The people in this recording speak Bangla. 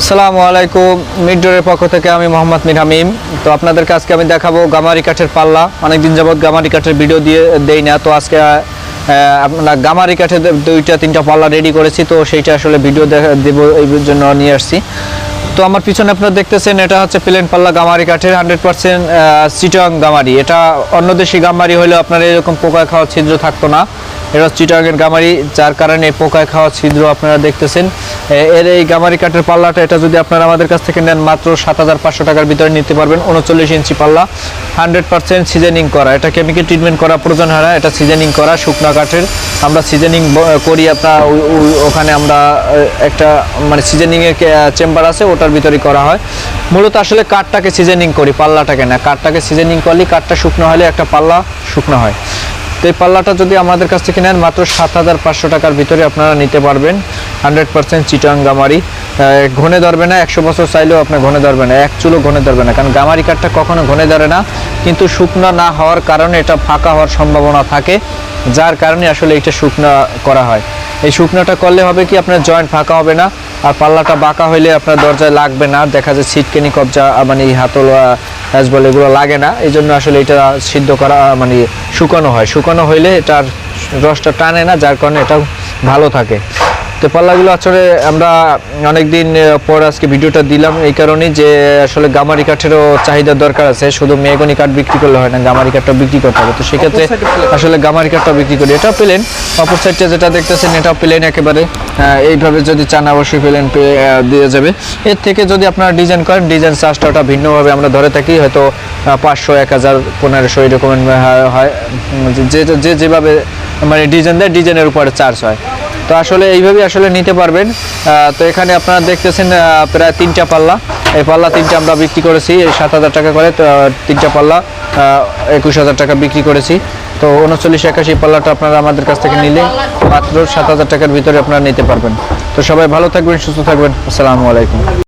আসসালামু আলাইকুম। মিডডোরের পক্ষ থেকে আমি মোহাম্মদ মির হামিম। তো আপনাদের আজকে আমি দেখাবো গামারি কাঠের পাল্লা। অনেকদিন যাবত গামারি কাঠের ভিডিও দিয়ে দেই না। তো আজকে আমরা গামারি কাঠের দুইটা, তিনটা পাল্লা রেডি করেছি। তো সেইটা আসলে ভিডিও দেখা দেবো, এই জন্য নিয়ে আসছি। তো আমার পিছনে আপনারা দেখতেছেন, এটা হচ্ছে প্লেন পাল্লা গামারি কাঠের হান্ড্রেড পার্সেন্ট চিটং গামারি। এটা অন্য দেশি গামারি হলেও আপনার এরকম পোকা খাওয়ার ছিদ্র থাকতো না। এটা চিটাগের গামারি যার কারণে পোকায় খাওয়া ছিদ্র আপনারা দেখতেছেন। এর এই গামারি কাঠের পাল্লাটা, এটা যদি আপনারা আমাদের কাছ থেকে নেন, মাত্র সাত হাজার পাঁচশো টাকার ভিতরে নিতে পারবেন, উনচল্লিশ ইঞ্চি পাল্লা হান্ড্রেড পার্সেন্ট সিজনিং করা। এটা কেমিক্যাল ট্রিটমেন্ট করা প্রয়োজন হয় না, এটা সিজনিং করা, শুকনো কাঠের। আমরা সিজনিং করি আপনার ওখানে আমরা একটা মানে সিজনিংয়ের চেম্বার আছে, ওটার ভিতরে করা হয়। মূলত আসলে কাঠটাকে সিজনিং করি, পাল্লাটাকে না। কাঠটাকে সিজনিং করলে কাঠটা শুকনো হলে একটা পাল্লা শুকনো হয়। তো এই পাল্লাটা যদি আমাদের কাছ থেকে নেন, মাত্র সাত হাজার পাঁচশো টাকার ভিতরে আপনারা নিতে পারবেন। হান্ড্রেড পার্সেন্ট চিটাং গামারি। ঘনে ধরবে না, একশো বছর চাইলেও আপনার ঘনে ধরবে না, এক চুলো ঘনে ধরবে না, কারণ গামারি কাঠটা কখনো ঘনে ধরে না, কিন্তু শুকনো না হওয়ার কারণে এটা ফাঁকা হওয়ার সম্ভাবনা থাকে, যার কারণে আসলে এটা শুকনো করা হয়। এই শুকনাটা করলে হবে কি আপনার জয়েন্ট ফাঁকা হবে না, আর পাল্লাটা বাঁকা হইলে আপনার দরজায় লাগবে না, দেখা যায় ছিটকেনি, কবজা মানে হাতল হ্যাঁ বলে এগুলো লাগে না। এই জন্য আসলে এটা সিদ্ধ করা মানে শুকানো হয়। শুকানো হইলে এটার রসটা টানে না, যার কারণে এটা ভালো থাকে। তো পাল্লাগুলো আসলে আমরা অনেকদিন পর আজকে ভিডিওটা দিলাম এই কারণে যে আসলে গামারি কাঠেরও চাহিদা দরকার আছে। শুধু মেগনি কাঠ বিক্রি করলে হয় না গামারি কাঠটা বিক্রি করতে হবে। তো সেক্ষেত্রে। আসলে গামারি কাঠটা বিক্রি করি। এটা প্লেন অপর সাইডটা যেটা দেখতেছেন এটা প্লেন একেবারে। এইভাবে যদি চান অবশ্যই প্লেন দিয়ে যাবে। এর থেকে যদি আপনারা ডিজাইন করেন ডিজাইন চার্জটা ওটা ভিন্নভাবে আমরা ধরে থাকি হয়তো পাঁচশো এক হাজার পনেরোশো এরকম হয়- হয় যে যে যেভাবে মানে ডিজাইন দেয় ডিজাইনের উপরে চার্জ হয়। তো আসলে এইভাবেই আসলে নিতে পারবেন। তো এখানে আপনারা দেখতেছেন প্রায় তিনটা পাল্লা। এই পাল্লা তিনটা আমরা বিক্রি করেছি, এই সাত হাজার টাকা করে তিনটা পাল্লা একুশ হাজার টাকা বিক্রি করেছি। তো উনচল্লিশ একাশি পাল্লাটা আপনারা আমাদের কাছ থেকে নিলে, মাত্র সাত হাজার টাকার ভিতরে আপনারা নিতে পারবেন। তো সবাই ভালো থাকবেন, সুস্থ থাকবেন। আসসালামু আলাইকুম।